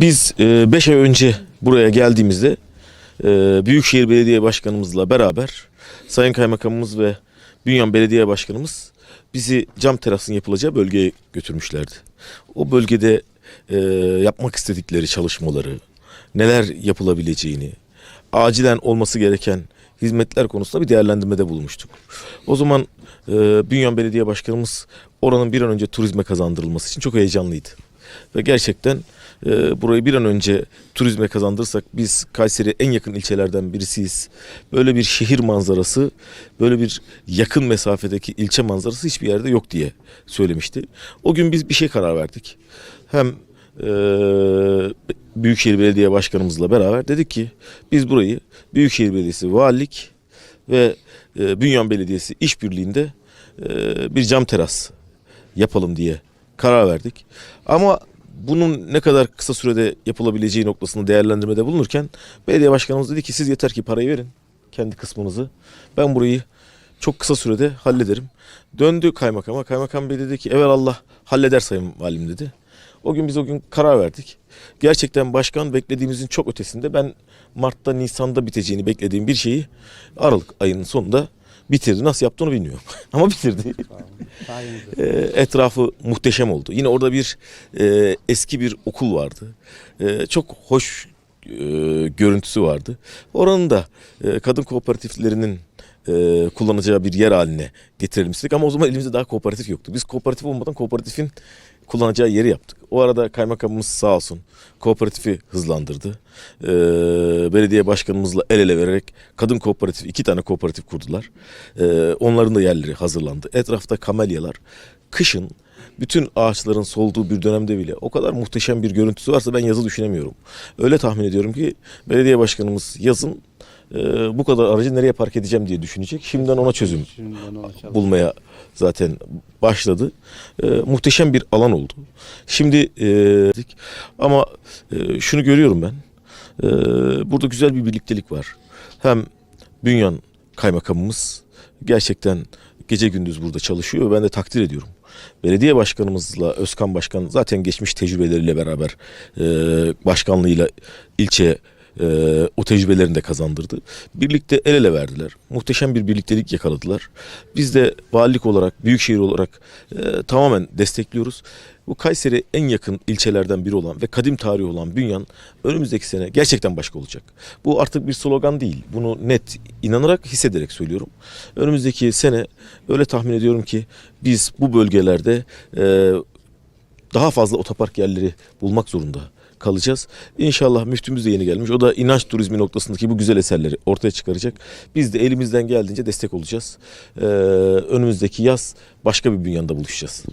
Biz 5 ay önce buraya geldiğimizde e, Büyükşehir Belediye Başkanımızla beraber Sayın Kaymakamımız ve Bünyan Belediye Başkanımız bizi cam terasın yapılacağı bölgeye götürmüşlerdi. O bölgede e, yapmak istedikleri çalışmaları, neler yapılabileceğini, acilen olması gereken hizmetler konusunda bir değerlendirmede bulmuştuk. O zaman e, Bünyan Belediye Başkanımız oranın bir an önce turizme kazandırılması için çok heyecanlıydı. Ve gerçekten e, burayı bir an önce turizme kazandırırsak biz Kayseri en yakın ilçelerden birisiyiz. Böyle bir şehir manzarası, böyle bir yakın mesafedeki ilçe manzarası hiçbir yerde yok diye söylemişti. O gün biz bir şey karar verdik. Hem e, Büyükşehir Belediye Başkanımızla beraber dedik ki biz burayı Büyükşehir Belediyesi Valilik ve e, Bünyan Belediyesi işbirliğinde e, bir cam teras yapalım diye karar verdik. Ama bunun ne kadar kısa sürede yapılabileceği noktasında değerlendirmede bulunurken belediye başkanımız dedi ki siz yeter ki parayı verin kendi kısmınızı. Ben burayı çok kısa sürede hallederim. Döndü kaymakama. Kaymakam bey dedi ki Allah halleder sayın valim dedi. O gün biz o gün karar verdik. Gerçekten başkan beklediğimizin çok ötesinde ben Mart'ta Nisan'da biteceğini beklediğim bir şeyi Aralık ayının sonunda bitirdi. Nasıl yaptığını bilmiyorum. Ama bitirdi. E, etrafı muhteşem oldu. Yine orada bir e, eski bir okul vardı. E, çok hoş e, görüntüsü vardı. Oranın da e, kadın kooperatiflerinin e, kullanacağı bir yer haline getirelim istedik ama o zaman elimizde daha kooperatif yoktu. Biz kooperatif olmadan kooperatifin kullanacağı yeri yaptık. O arada kaymakamımız sağ olsun kooperatifi hızlandırdı. E, belediye başkanımızla el ele vererek kadın kooperatif iki tane kooperatif kurdular. E, onların da yerleri hazırlandı. Etrafta kamelyalar. Kışın bütün ağaçların solduğu bir dönemde bile o kadar muhteşem bir görüntüsü varsa ben yazı düşünemiyorum. Öyle tahmin ediyorum ki belediye başkanımız yazın e, bu kadar aracı nereye park edeceğim diye düşünecek. Şimdiden ona çözüm Şimdiden ona çalışın. bulmaya zaten başladı. E, muhteşem bir alan oldu. Şimdi e, ama e, şunu görüyorum ben. E, burada güzel bir birliktelik var. Hem Bünyan kaymakamımız gerçekten gece gündüz burada çalışıyor ben de takdir ediyorum. Belediye başkanımızla Özkan Başkan zaten geçmiş tecrübeleriyle beraber e, başkanlığıyla ilçe e, o tecrübelerini de kazandırdı. Birlikte el ele verdiler. Muhteşem bir birliktelik yakaladılar. Biz de valilik olarak, büyükşehir olarak e, tamamen destekliyoruz. Bu Kayseri en yakın ilçelerden biri olan ve kadim tarihi olan Bünyan önümüzdeki sene gerçekten başka olacak. Bu artık bir slogan değil. Bunu net inanarak hissederek söylüyorum. Önümüzdeki sene öyle tahmin ediyorum ki biz bu bölgelerde e, daha fazla otopark yerleri bulmak zorunda kalacağız. İnşallah müftümüz de yeni gelmiş. O da inanç turizmi noktasındaki bu güzel eserleri ortaya çıkaracak. Biz de elimizden geldiğince destek olacağız. Ee, önümüzdeki yaz başka bir bünyanda buluşacağız.